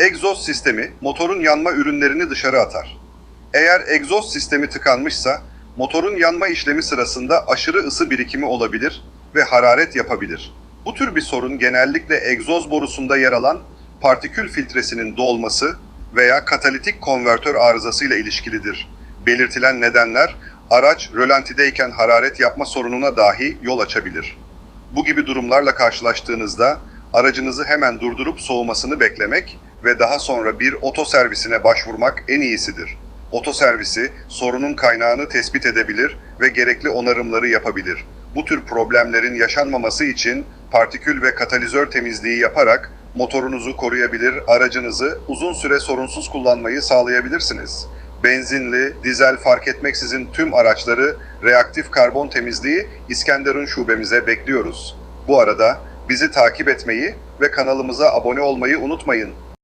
Egzoz sistemi motorun yanma ürünlerini dışarı atar. Eğer egzoz sistemi tıkanmışsa motorun yanma işlemi sırasında aşırı ısı birikimi olabilir ve hararet yapabilir. Bu tür bir sorun genellikle egzoz borusunda yer alan partikül filtresinin dolması veya katalitik konvertör arızasıyla ilişkilidir. Belirtilen nedenler araç rölantideyken hararet yapma sorununa dahi yol açabilir. Bu gibi durumlarla karşılaştığınızda aracınızı hemen durdurup soğumasını beklemek ve daha sonra bir oto servisine başvurmak en iyisidir. Oto servisi sorunun kaynağını tespit edebilir ve gerekli onarımları yapabilir. Bu tür problemlerin yaşanmaması için partikül ve katalizör temizliği yaparak motorunuzu koruyabilir, aracınızı uzun süre sorunsuz kullanmayı sağlayabilirsiniz. Benzinli, dizel fark etmeksizin tüm araçları reaktif karbon temizliği İskenderun şubemize bekliyoruz. Bu arada bizi takip etmeyi ve kanalımıza abone olmayı unutmayın.